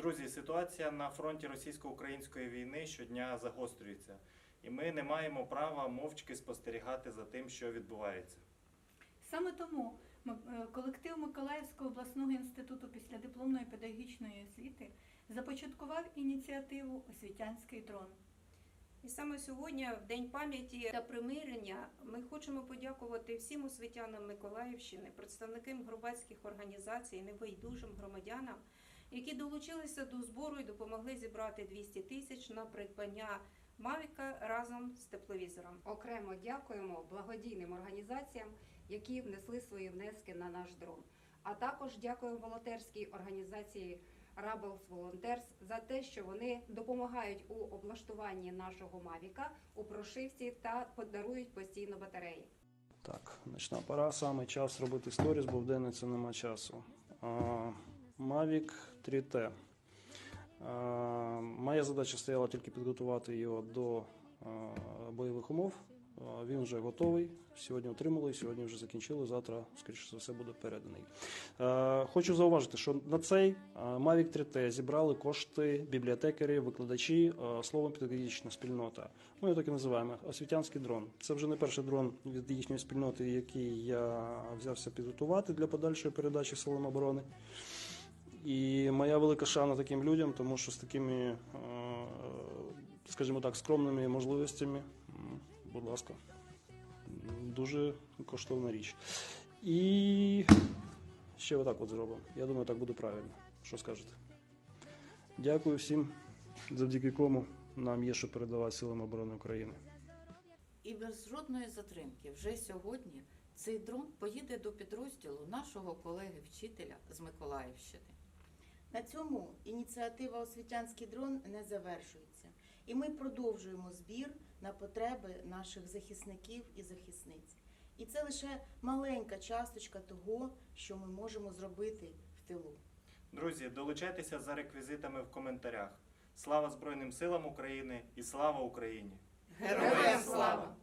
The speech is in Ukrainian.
Друзі, ситуація на фронті російсько-української війни щодня загострюється, і ми не маємо права мовчки спостерігати за тим, що відбувається. Саме тому е, колектив Миколаївського обласного інституту післядипломної педагогічної освіти започаткував ініціативу Освітянський дрон. І саме сьогодні, в День пам'яті та примирення, ми хочемо подякувати всім освітянам Миколаївщини, представникам громадських організацій, небайдужим громадянам, які долучилися до збору і допомогли зібрати 200 тисяч на придбання Мавіка разом з тепловізором. Окремо дякуємо благодійним організаціям, які внесли свої внески на наш дрон. А також дякуємо волонтерській організації Rebels Volunteers за те, що вони допомагають у облаштуванні нашого Мавіка у прошивці та подарують постійно батареї. Так, ночна пора, саме час робити сторіс, бо в день на це нема часу. А, Mavic 3T. Моя задача стояла тільки підготувати його до бойових умов. Він вже готовий. Сьогодні отримали, сьогодні вже закінчили. Завтра, скоріше за все, буде переданий. Е, Хочу зауважити, що на цей е, Mavic 3T зібрали кошти бібліотекарі, викладачі, е, словом педагогічна спільнота. Ми його так і називаємо освітянський дрон. Це вже не перший дрон від їхньої спільноти, який я взявся підготувати для подальшої передачі силам оборони. І моя велика шана таким людям, тому що з такими, е, скажімо так, скромними можливостями, будь ласка, дуже коштовна річ. І ще отак от зробимо. Я думаю, так буде правильно. Що скажете? Дякую всім, завдяки кому нам є що передавати силам оборони України. І без жодної затримки вже сьогодні цей дрон поїде до підрозділу нашого колеги-вчителя з Миколаївщини. На цьому ініціатива Освітянський дрон не завершується, і ми продовжуємо збір на потреби наших захисників і захисниць. І це лише маленька часточка того, що ми можемо зробити в тилу. Друзі, долучайтеся за реквізитами в коментарях. Слава Збройним силам України і слава Україні! Героям слава!